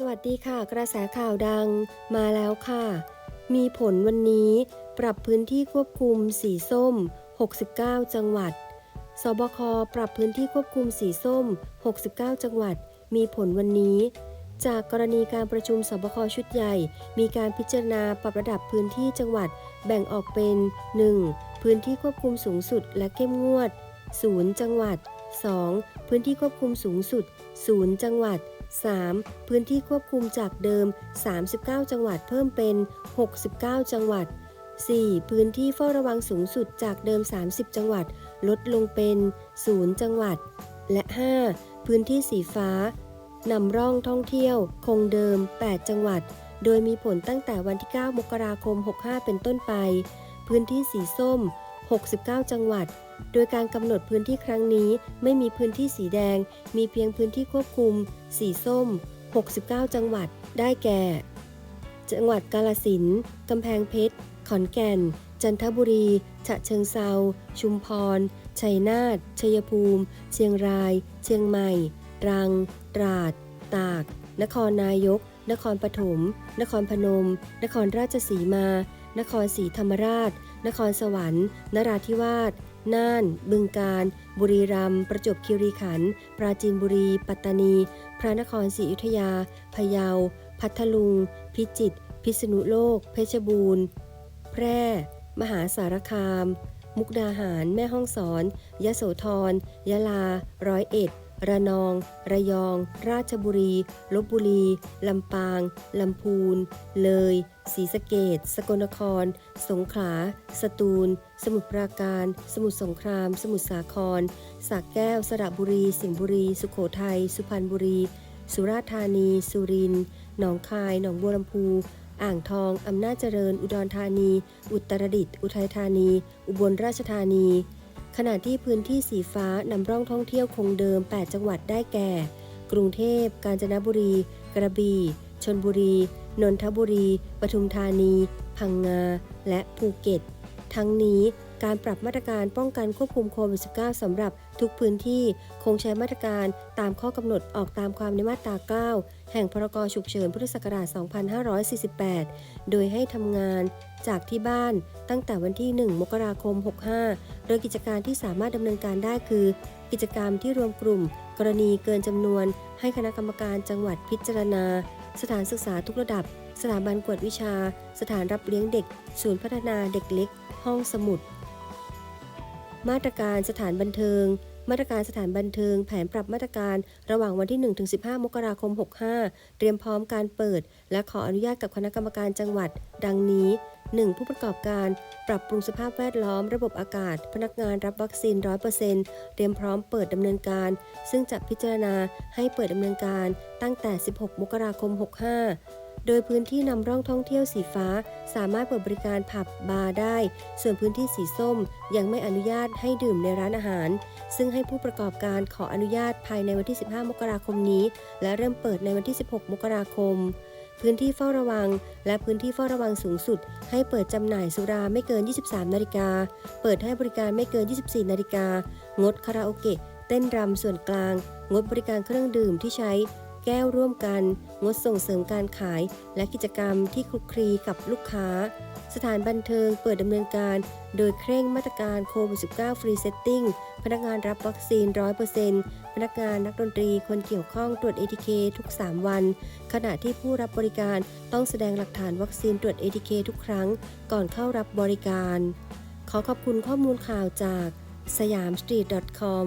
สวัสดีค่ะ กระแสข่าวดังมาแล้วค่ะ มีผลวันนี้ปรับพื้นที่ควบคุมสีส้ม 69 จังหวัด สบคปรับพื้นที่ควบคุมสีส้ม 69 จังหวัด มีผลวันนี้ จากกรณีการประชุมสบคชุดใหญ่ มีการพิจารณาปรับระดับพื้นที่จังหวัด แบ่งออกเป็น 1. พื้นที่ควบคุมสูงสุดและเข้มงวด 0 จังหวัด 2. พื้นที่ควบคุมสูงสุด 0 จังหวัด 3. พื้นที่ควบคุมจากเดิม 39 จังหวัดเพิ่มเป็น 69 จังหวัด 4. พื้นที่เฝ้าระวังสูงสุดจากเดิม 30 จังหวัด ลดลงเป็น 0 จังหวัด และ 5. พื้นที่สีฟ้านำร่องท่องเที่ยว คงเดิม 8 จังหวัด โดยมีผลตั้งแต่วันที่ 9 มกราคม 65 เป็นต้นไป พื้นที่สีส้ม 69 จังหวัด โดยการกำหนดพื้นที่ครั้งนี้ไม่มีพื้นที่สีแดง มีเพียงพื้นที่ควบคุม สีส้ม 69 จังหวัด ได้แก่ จังหวัดกาลสินกำแพงเพชร ขอนแก่น จันทบุรี ฉะเชิงเซา ชุมพร ชัยนาท ชัยภูมิ เชียงราย เชียงใหม่ ตรัง ตราด ตาก นครนายก นครปฐม นครพนม นครราชสีมา นครศรีธรรมราช นครสวรรค์ นราธิวาส น่าน บึงการ บุรีรัมย์ ประจวบคีรีขันธ์ ปราจีนบุรี ปัตตานี พระนครศรีอยุธยา พะเยา พัทลุง พิจิตร พิษณุโลก เพชรบูรณ์ แพร่ มหาสารคาม มุกดาหาร แม่ฮ่องสอน ยะโสธร ยะลา ร้อยเอ็ด ระนอง ระยอง ราชบุรี ลบบุรี ลำปาง ลำพูน เลยศรีสะเกดสกลนคร สงขลา สตูล สมุทรปราการ สมุทรสงคราม สมุทรสาครสระแก้ว สระบุรี สิงห์บุรี สุโขทัย สุพรรณบุรี สุราษฎร์ธานี สุรินทร์ หนองคาย หนองบัวลำพู อ่างทอง อำนาจเจริญ อุดรธานี อุตรดิตถ์ อุทัยธานี อุบลราชธานี ขณะที่พื้นที่สีฟ้านำร่องท่องเที่ยวคงเดิม 8 จังหวัดได้แก่ กรุงเทพ กาญจนบุรี กระบี่ ชนบุรี นนทบุรี ปทุมธานี พังงา และภูเก็ต ทั้งนี้ การปรับมาตรการป้องกันควบคุมโควิด -19 สำหรับทุกพื้นที่คงใช้มาตรการตามข้อกำหนดออกตามความในมาตรา 9 แห่งพรกฉุกเฉินพุทธศักราช 2548 โดยให้ทำงานจากที่บ้านตั้งแต่วันที่ 1 มกราคม 65 โดยกิจการที่สามารถดำเนินการได้คือ กิจกรรมที่รวมกลุ่ม กรณีเกินจำนวน ให้คณะกรรมการจังหวัดพิจารณา สถานศึกษาทุกระดับ สถาบันกวดวิชา สถานรับเลี้ยงเด็ก ศูนย์พัฒนาเด็กเล็ก ห้องสมุด มาตรการสถานบันเทิง มาตรการสถานบันเทิง แผนปรับมาตรการระหว่างวันที่ 1-15 มกราคม 65 เตรียมพร้อมการเปิด และขออนุญาตกับคณะกรรมการจังหวัด ดังนี้ 1. ผู้ประกอบการปรับปรุงสภาพแวดล้อม ระบบอากาศ พนักงานรับวัคซีน 100%เตรียมพร้อมเปิดดำเนินการ ซึ่งจะพิจารณาให้เปิดดำเนินการตั้งแต่ 16 มกราคม 65 โดยพื้นที่นำร่องท่องเที่ยวสีฟ้า สามารถเปิดบริการผับบาร์ได้ ส่วนพื้นที่สีส้มยังไม่อนุญาตให้ดื่มในร้านอาหาร ซึ่งให้ผู้ประกอบการขออนุญาตภายในวันที่ 15 มกราคมนี้ และเริ่มเปิดในวันที่ 16 มกราคม พื้นที่เฝ้าระวัง และพื้นที่เฝ้าระวังสูงสุด ให้เปิดจำหน่ายสุราไม่เกิน 23 นาฬิกา เปิดให้บริการไม่เกิน 24 นาฬิกางดคาราโอเกะเต้นรำส่วนกลาง งดบริการเครื่องดื่มที่ใช้ แก้วร่วมกัน งดส่งเสริมการขาย และกิจกรรมที่คลุกคลีกับลูกค้า สถานบันเทิงเปิดดำเนินการ โดยเคร่งมาตรการโควิด -19 ฟรีเซตติ้ง พนักงานรับวัคซีน 100%พนักงานนักดนตรีคนเกี่ยวข้องตรวจ ATK ทุก 3 วัน ขณะที่ผู้รับบริการต้องแสดงหลักฐานวัคซีนตรวจ ATK ทุกครั้ง ก่อนเข้ารับบริการ ขอขอบคุณข้อมูลข่าวจากสยามสตรีท .com